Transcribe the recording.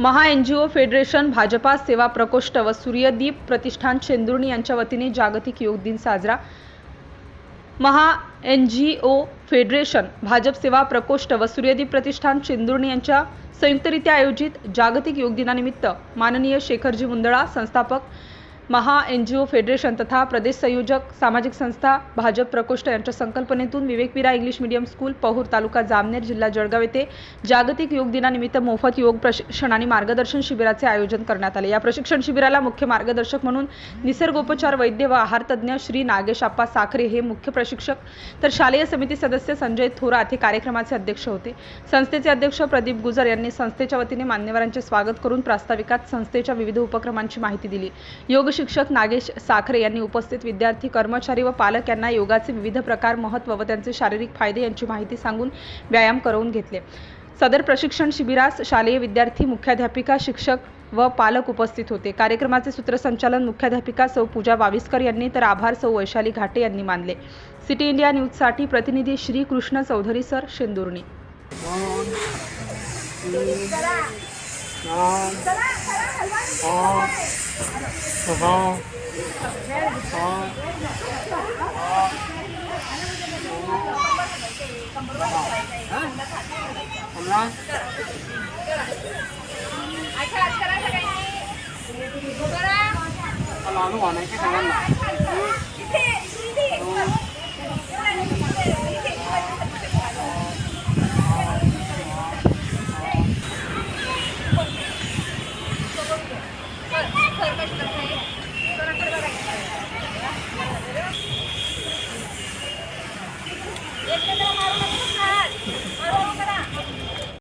Maha N G O federation Bhajapa सेवा प्रकोष्ठ व सूर्यदीप प्रतिष्ठान चेंदुर्णी यांच्या वतीने जागतिक योग दिन साजरा. Maha N G O federation Bhajap सेवा प्रकोष्ठ व सूर्यदीप प्रतिष्ठान चेंदुर्णी यांच्या संयुक्तरित्या आयोजित जागतिक योग दिनानिमित्त माननीय शेखरजी मुंदळा संस्थापक महा एन जी ओ फेडरेशन तथा प्रदेश संयोजक सामाजिक संस्था भाजप प्रकोष्ठ यांच्या संकल्पनेतून विवेकविरा English medium school Pahur taluka Jamner जिल्हा जळगाव येथे जागतिक योग दिनानिमित्त मोफत योग प्रशिक्षण आणि मार्गदर्शन शिबिराचे आयोजन करण्यात आले. या प्रशिक्षण शिबिराला मुख्य मार्गदर्शक म्हणून निसर्गोपचार वैद्य व आहार तज्ज्ञ श्री नागेश आप्पा साखरे हे मुख्य प्रशिक्षक. तर शालेय समिती सदस्य संजय थोरात हे कार्यक्रमाचे अध्यक्ष होते. संस्थेचे अध्यक्ष प्रदीप गुजर यांनी संस्थेच्या वतीने मान्यवरांचे स्वागत करून प्रास्ताविकात संस्थेच्या विविध उपक्रमांची माहिती दिली. योग शिक्षक नागेश साखरे यांनी उपस्थित विद्यार्थी कर्मचारी व पालक यांना योगाचे विविध प्रकार महत्त्व व त्यांचे शारीरिक फायदे यांची माहिती सांगून व्यायाम करवून घेतले. सदर प्रशिक्षण शिबिरास शालेय विद्यार्थी मुख्याध्यापिका शिक्षक व पालक उपस्थित होते. कार्यक्रमाचे सूत्रसंचालन मुख्याध्यापिका सौ पूजा वाविस्कर यांनी तर आभार सौ वैशाली घाटे यांनी मानले. सिटी इंडिया न्यूजसाठी प्रतिनिधी श्री कृष्ण चौधरी सर शेंदुर्णी. दोन तीन चार पाच सहा सात पंधरा लाडू എത്ര മരണം